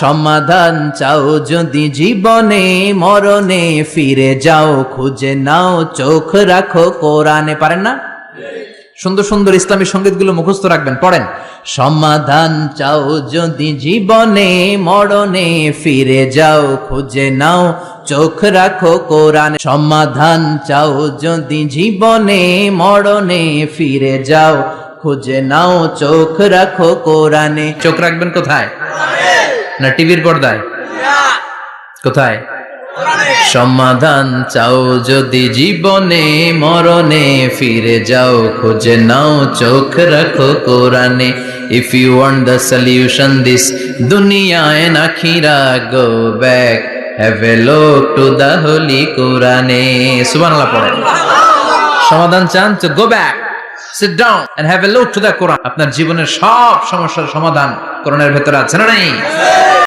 সমাধান চাও যদি জীবনে, মরণে ফিরে যাও, খুঁজে নাও, চোখ রাখো, কোরআনে পারেন না? সুন্দর সুন্দর ইসলামী সঙ্গীতগুলো মুখস্থ রাখবেন, পড়েন। সমাধান চাও যদি জীবনে, মরণে ফিরে যাও, খুঁজে নাও, চোখ রাখো, কোরআনে। সমাধান চাও যদি জীবনে, মরণে ফিরে যাও, খুঁজে নাও, চোখ রাখো, কোরআনে। চোখ রাখবেন কোথায়? না টিভির পর্দায়? কোথায়? সমাধান চাও যদি জীবনে, মরণে ফিরে যাও, খুঁজে নাও, চোখ রাখো কোরআনে। If you want the solution this দুনিয়ায় নাখিরা গো ব্যাক হ্যাভ এ লোক টু দ্য হোলি কোরআনে সুবহানাল্লাহ পড়েন। সমাধান চান, তো go back sit down and have a look to the Quran আপনার জীবনের সব সমস্যার সমাধান কোরআনের ভেতরে আছে না নাই?